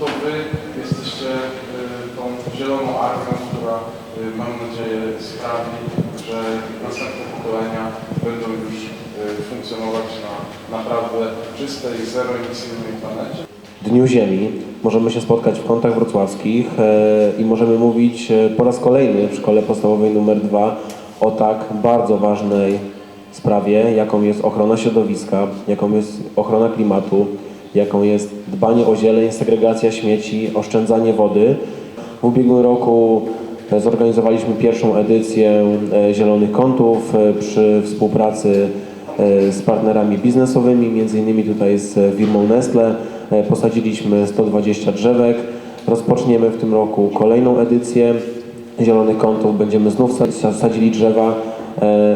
To Wy jesteście y, tą zieloną armią, która y, mam nadzieję sprawi, że następne pokolenia będą już y, funkcjonować na naprawdę czystej, zeroemisyjnej planecie. Dniu Ziemi możemy się spotkać w kątach wrocławskich e, i możemy mówić e, po raz kolejny w szkole podstawowej numer 2 o tak bardzo ważnej sprawie, jaką jest ochrona środowiska, jaką jest ochrona klimatu, jaką jest dbanie o zieleń, segregacja śmieci, oszczędzanie wody. W ubiegłym roku e, zorganizowaliśmy pierwszą edycję e, Zielonych Kątów e, przy współpracy z partnerami biznesowymi, między innymi tutaj z firmą Nestle. Posadziliśmy 120 drzewek. Rozpoczniemy w tym roku kolejną edycję Zielonych Kątów. Będziemy znów sa- sadzili drzewa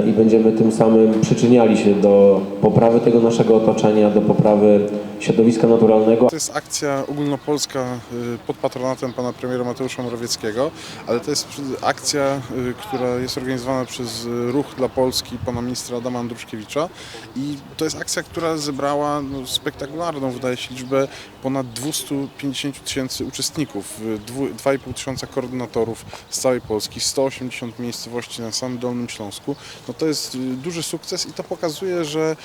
i będziemy tym samym przyczyniali się do poprawy tego naszego otoczenia, do poprawy środowiska naturalnego. To jest akcja ogólnopolska y, pod patronatem pana premiera Mateusza Morawieckiego, ale to jest akcja, y, która jest organizowana przez y, Ruch dla Polski pana ministra Adama Andruszkiewicza i to jest akcja, która zebrała no, spektakularną, wydaje się, liczbę ponad 250 tysięcy uczestników, y, dwu- 2,5 tysiąca koordynatorów z całej Polski, 180 miejscowości na samym Dolnym Śląsku. No to jest y, duży sukces i to pokazuje, że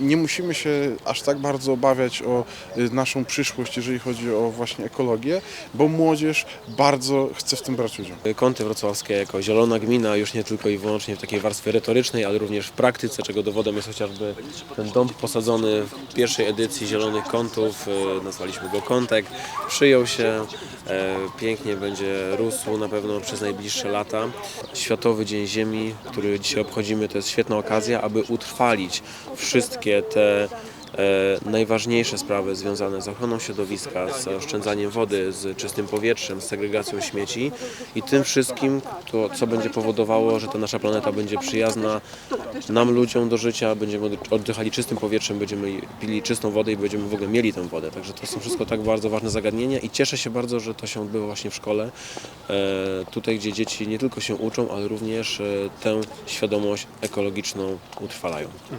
nie musimy się aż tak bardzo obawiać o y, naszą przyszłość, jeżeli chodzi o właśnie ekologię, bo młodzież bardzo chce w tym brać udział. Kąty wrocławskie jako zielona gmina, już nie tylko i wyłącznie w takiej warstwie retorycznej, ale również w praktyce, czego dowodem jest chociażby ten dom posadzony w pierwszej edycji Zielonych Kątów, e, nazwaliśmy go Kątek, przyjął się, e, pięknie będzie rósł na pewno przez najbliższe lata. Światowy Dzień Ziemi, który dzisiaj obchodzimy, to jest świetna okazja, aby utrwalić wszystkie te najważniejsze sprawy związane z ochroną środowiska, z oszczędzaniem wody, z czystym powietrzem, z segregacją śmieci i tym wszystkim, to, co będzie powodowało, że ta nasza planeta będzie przyjazna nam, ludziom do życia, będziemy oddychali czystym powietrzem, będziemy pili czystą wodę i będziemy w ogóle mieli tę wodę. Także to są wszystko tak bardzo ważne zagadnienia i cieszę się bardzo, że to się odbywa właśnie w szkole, e, tutaj gdzie dzieci nie tylko się uczą, ale również e, tę świadomość ekologiczną utrwalają.